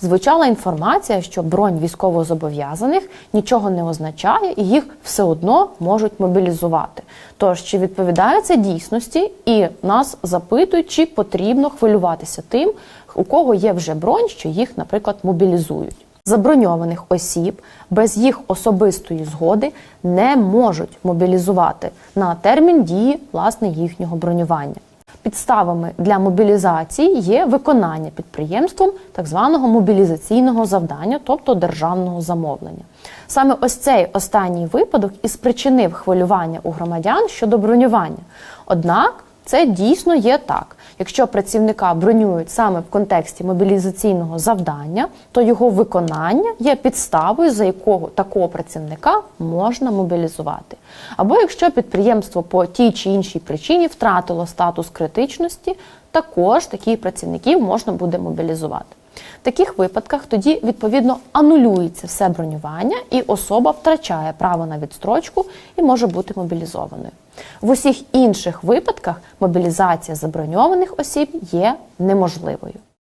Звучала інформація, що бронь військовозобов'язаних нічого не означає і їх все одно можуть мобілізувати. Тож чи відповідає це дійсності, і нас запитують, чи потрібно хвилюватися тим, у кого є вже бронь, що їх, наприклад, мобілізують. Заброньованих осіб без їх особистої згоди не можуть мобілізувати на термін дії власне їхнього бронювання. Підставами для мобілізації є виконання підприємством так званого мобілізаційного завдання, тобто державного замовлення. Саме ось цей останній випадок і спричинив хвилювання у громадян щодо бронювання. Однак це дійсно є так. Якщо працівника бронюють саме в контексті мобілізаційного завдання, то його виконання є підставою, за якого такого працівника можна мобілізувати. Або якщо підприємство по тій чи іншій причині втратило статус критичності, також таких працівників можна буде мобілізувати. В таких випадках тоді відповідно анулюється все бронювання, і особа втрачає право на відстрочку і може бути мобілізованою. В усіх інших випадках мобілізація заброньованих осіб є неможливою.